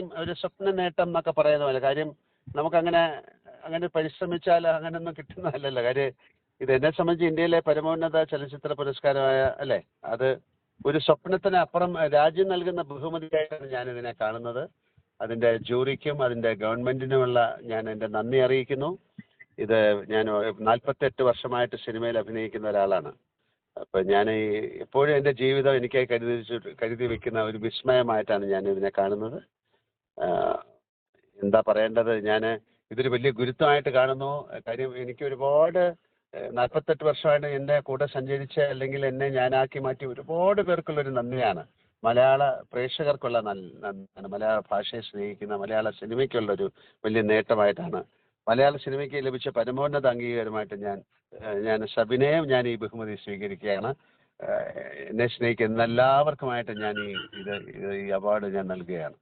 ഒരു സ്വപ്ന നേട്ടം എന്നൊക്കെ പറയുന്ന പോലെ. കാര്യം നമുക്കങ്ങനെ അങ്ങനെ അങ്ങനെ പരിശ്രമിച്ചാൽ അങ്ങനെയൊന്നും കിട്ടുന്നതല്ലല്ലോ. കാര്യം ഇത് എന്നെ സംബന്ധിച്ച് ഇന്ത്യയിലെ പരമോന്നത ചലച്ചിത്ര പുരസ്കാരമായ അല്ലേ? അത് ഒരു സ്വപ്നത്തിന് അപ്പുറം രാജ്യം നൽകുന്ന ബഹുമതിയായിട്ടാണ് ഞാൻ ഇതിനെ കാണുന്നത്. അതിന്റെ ജൂറിക്കും അതിന്റെ ഗവൺമെന്റിനുമുള്ള ഞാൻ എന്റെ നന്ദി അറിയിക്കുന്നു. ഇത് ഞാൻ നാൽപ്പത്തെട്ട് വർഷമായിട്ട് സിനിമയിൽ അഭിനയിക്കുന്ന ഒരാളാണ്. അപ്പം ഞാൻ എപ്പോഴും എന്റെ ജീവിതം എനിക്കായി കരുതി കരുതി വെക്കുന്ന ഒരു വിസ്മയമായിട്ടാണ് ഞാൻ ഇതിനെ കാണുന്നത്. എന്താ പറയേണ്ടത്? ഞാൻ ഇതൊരു വലിയ ഗുരുത്വമായിട്ട് കാണുന്നു. കാര്യം എനിക്ക് ഒരുപാട് നാൽപ്പത്തെട്ട് വർഷമായിട്ട് എന്റെ കൂടെ സഞ്ചരിച്ച അല്ലെങ്കിൽ എന്നെ ഞാനാക്കി മാറ്റി ഒരുപാട് പേർക്കുള്ള ഒരു നന്ദിയാണ്. മലയാള പ്രേക്ഷകർക്കുള്ള മലയാള ഭാഷയെ സ്നേഹിക്കുന്ന മലയാള സിനിമയ്ക്കുള്ളൊരു വലിയ നേട്ടമായിട്ടാണ്. മലയാള സിനിമയ്ക്ക് ലഭിച്ച പരമോന്നത അംഗീകാരമായിട്ട് ഞാൻ ഞാൻ സബിനയം ഞാൻ ഈ ബഹുമതി സ്വീകരിക്കുകയാണ്. എന്നെ സ്നേഹിക്കുന്ന എല്ലാവർക്കുമായിട്ട് ഞാൻ ഈ ഇത് ഈ അവാർഡ് ഞാൻ നൽകുകയാണ്.